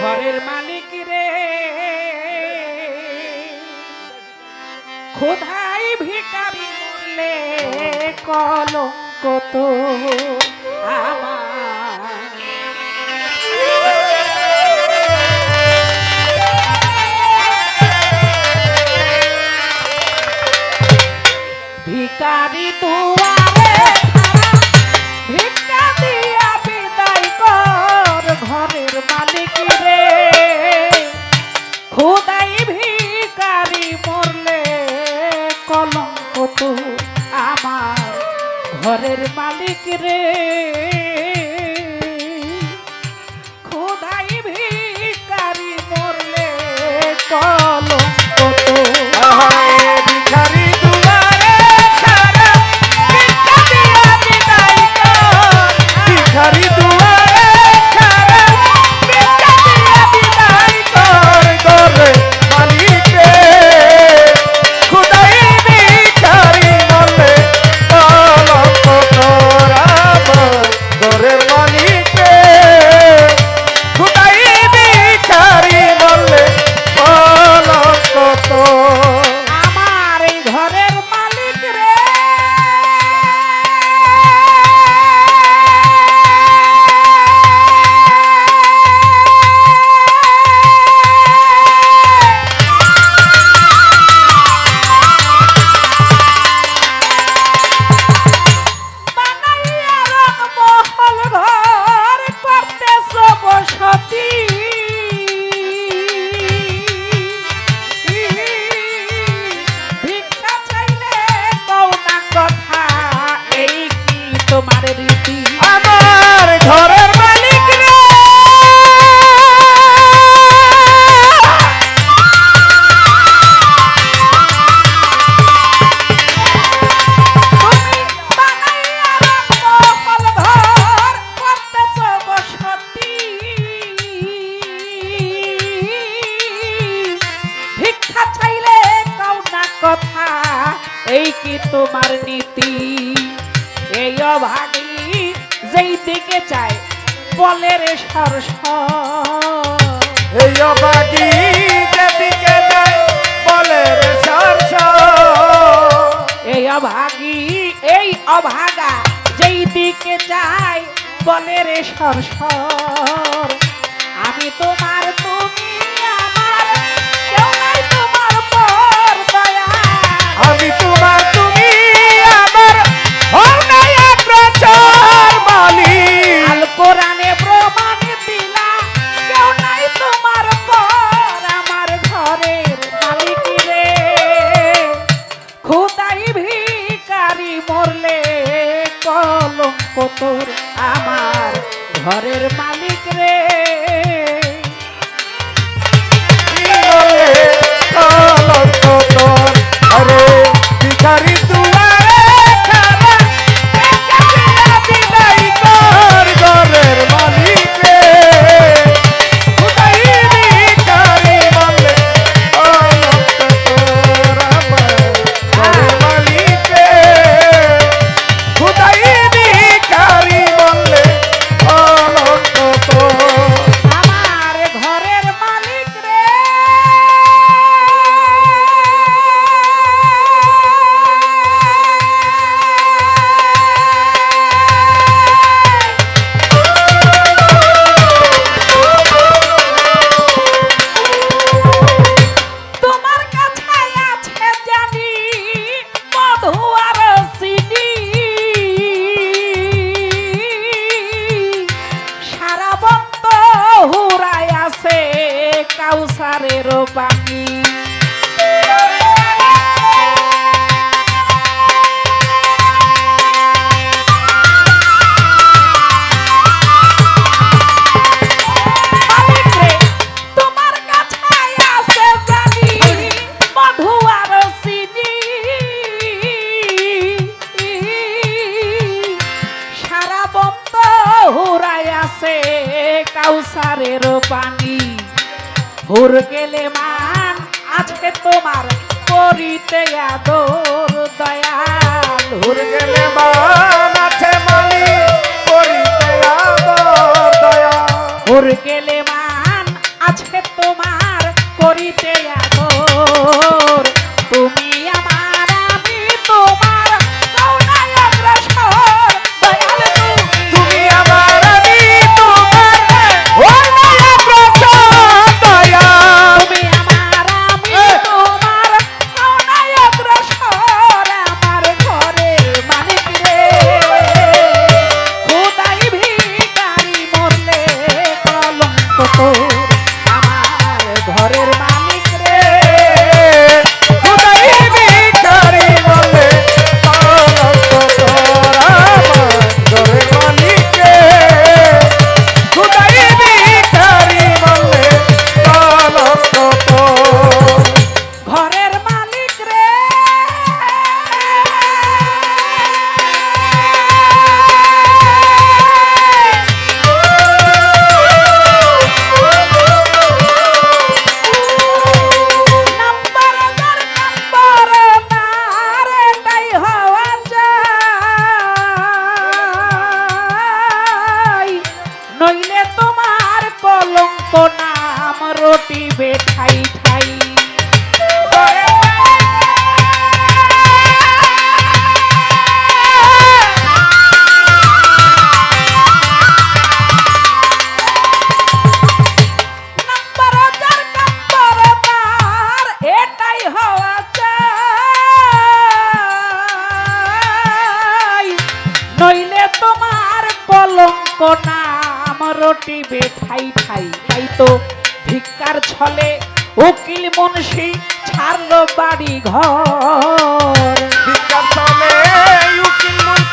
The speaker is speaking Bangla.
ঘরের মালিক রে। খোধাই ভিকারি মরলে কলঙ্ক তো। ঘরের মালিক রে। এই কি তোমার নীতি? এই অভাগী যেই দিকে চায় বলে রে সরস। এই অভাগী যেদিকে যায় বলে রে সরস। এই অভাগী এই অভাগা যেই দিকে চায় বলে রে সরস। আমি তোমার তুমি তোর আমার ঘরের মালিক রে। কাউসারের রোপানি ভোর গেলে মান আজকে তোমার করিতে আদর দয়াল। ভোর গেলে মান আছে মানি করিতে আদর দয়াল। ভোর গেলে মান আজকে তোমার করিতে আদর তোমার কলঙ্ক নাম রটিবে ঠাই ঠাই। তাই তো ভিক্ষার ছলে উকিল মনসি ছাড়লো বাড়ি ঘর ভিক্ষার ছলে উকিল মুন্সি